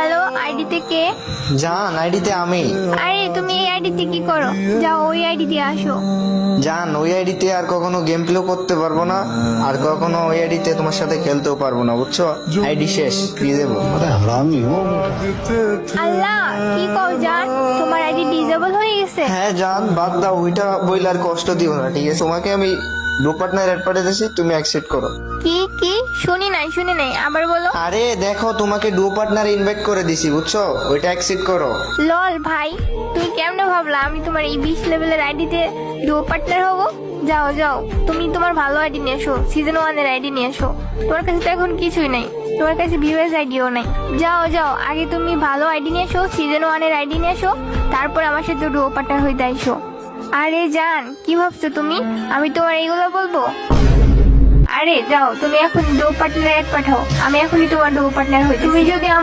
Hello আইডিতে কে? জান আইডিতে আমি। আরে তুমি এই আইডিতে কি করো? যাও ওই আইডি দিয়ে আসো। জান ওই আইডিতে আর কখনো গেম প্লে করতে পারব না আর কখনো ওই আইডিতে তোমার সাথে খেলতেও পারব না বুঝছ? আইডি শেষ দিয়ে দেবো। আল্লাহ কি কও জান? তোমার আইডি ডিজেবল হয়ে গেছে? হ্যাঁ জান বাদ দাও ওইটা বইলে আর কষ্ট দিও না ঠিক আছে? তোমাকে আমি গ্রুপ পার্টনার অ্যাড পাঠিয়েছি তুমি অ্যাকসেপ্ট করো। কি কি? শুনি নাই শুনি নাই। আবার বলো। আরে দেখো তোমাকে ডু পার্টনার ইনভাইট করে দিছি বুঝছ? ওইটা অ্যাকসেপ্ট করো। লল ভাই তুমি কেমনে ভাবলা আমি তোমার এই বিশ লেভেলের আইডিতে ডুও পার্টনার হব? যাও যাও। তুমি তোমার ভালো আইডি নিয়ে এসো সিজন ওয়ানের আইডি নিয়ে এসো। তোমার কাছে তো এখন কিছুই নাই। তোমার কাছে ভিউএস আইডিও নাই। যাও যাও। আগে তুমি ভালো আইডি নিয়ে এসো সিজন ওয়ানের আইডি নিয়ে এসো। তারপর আমার সাথে ডুও পার্টনার হইতে আইসো। আরে জান, কি ভাবছ তুমি? আমি তোমার এইগুলো বলব। আরে যাও, তুমি এখন ডো পার্টনার এক পাঠাও। আমি এখনই তোমার ডো পার্টনার হই তুমি যদি আমার